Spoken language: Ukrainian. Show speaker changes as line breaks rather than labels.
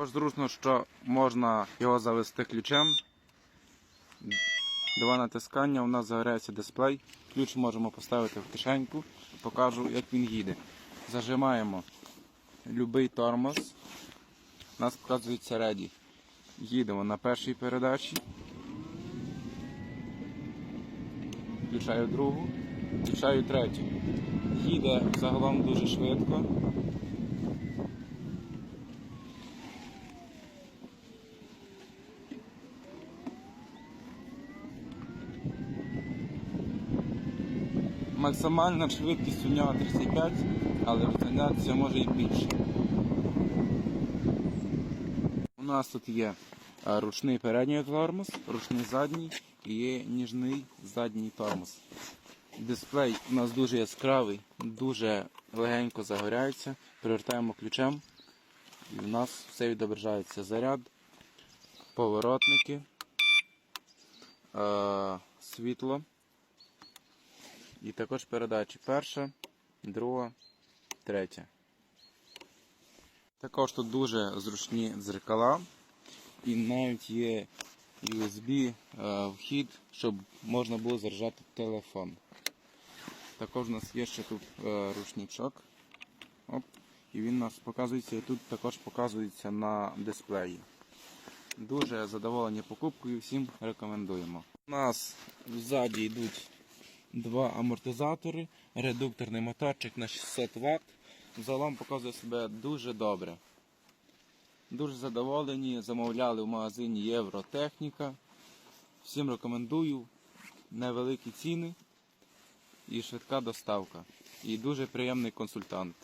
Також зручно, що можна його завести ключем. Два натискання, у нас загорається дисплей. Ключ можемо поставити в кишеньку. Покажу, як він їде. Зажимаємо будь-який тормоз. У нас показується реді. Їдемо на першій передачі. Включаю другу, включаю третю. Їде загалом дуже швидко. Максимальна швидкість у нього 35, але розганятися може і більше. У нас тут є е, ручний передній тормоз, ручний задній і є ніжний задній тормоз. Дисплей у нас дуже яскравий, дуже легенько загоряється. Привертаємо ключем і в нас все відображається заряд, поворотники, е, світло. І також передачі перша, друга, третя. Також тут дуже зручні дзеркала. І навіть є USB е, вхід, щоб можна було заряджати телефон. Також у нас є ще тут е, ручничок. Оп. І він у нас показується і тут також показується на дисплеї. Дуже задоволені покупкою, всім рекомендуємо. У нас ззаді йдуть два амортизатори, редукторний моторчик на 600 Вт. Загалом показує себе дуже добре. Дуже задоволені, замовляли в магазині Євротехніка. Всім рекомендую. Невеликі ціни і швидка доставка. І дуже приємний консультант.